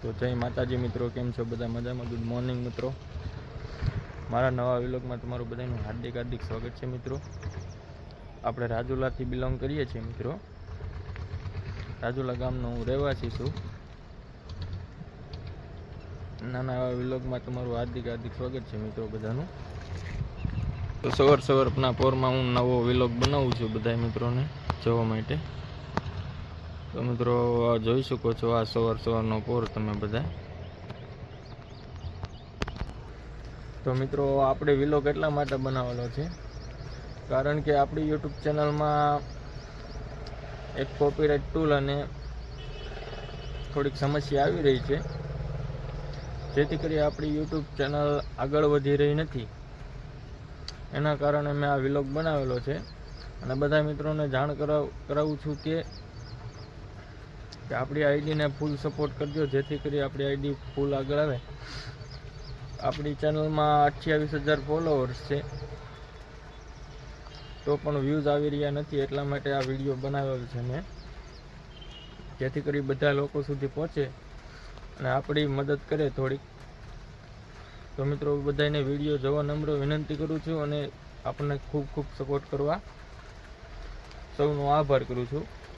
જય માતાજી મિત્રો, કેમ છો બધા મજામાં? ગુડ મોર્નિંગ મિત્રો. મારા નવા વિલોગમાં તમારું બધાનું હાર્દિક હાર્દિક સ્વાગત છે મિત્રો. આપણે રાજુલાથી બિલોંગ કરીએ છીએ મિત્રો. રાજુલા ગામનો હું રહેવાસી છું. નાના એવા વિલોગમાં તમારું હાર્દિક હાર્દિક સ્વાગત છે મિત્રો બધાનું. તો સવાર સવારના પોરમાં હું નવો વિલોગ બનાવું છું બધા મિત્રોને જોવા માટે. તો મિત્રો જોઈ શકો છો, આ સવાર સવારનો પોર તમે બધા. તો મિત્રો, આપણે વિલોગ એટલા માટે બનાવેલો છે, કારણ કે આપણી યુટ્યુબ ચેનલમાં એક કોપીરાઇટ ટૂલ અને થોડીક સમસ્યા આવી રહી છે. જેથી કરી આપણી યુટ્યુબ ચેનલ આગળ વધી રહી નથી. એના કારણે મેં આ વિલોગ બનાવેલો છે. અને બધા મિત્રોને જાણ કરાવ, કરાવું છું કે કે આપણી આઈડીને ફૂલ સપોર્ટ કરજો, જેથી કરી આપણી આઈડી ફૂલ આગળ આવે. આપણી ચેનલમાં અઠ્યાવીસ હજાર ફોલોઅર્સ છે. તો પણ વ્યૂઝ આવી રહ્યા નથી, એટલા માટે આ વીડિયો બનાવેલો છે મેં. જેથી કરી બધા લોકો સુધી પહોંચે અને આપણી મદદ કરે થોડીક. તો મિત્રો, બધાને વીડિયો જોવા નમ્ર વિનંતી કરું છું અને આપણને ખૂબ ખૂબ સપોર્ટ કરવા. સૌનો આભાર કરું છું.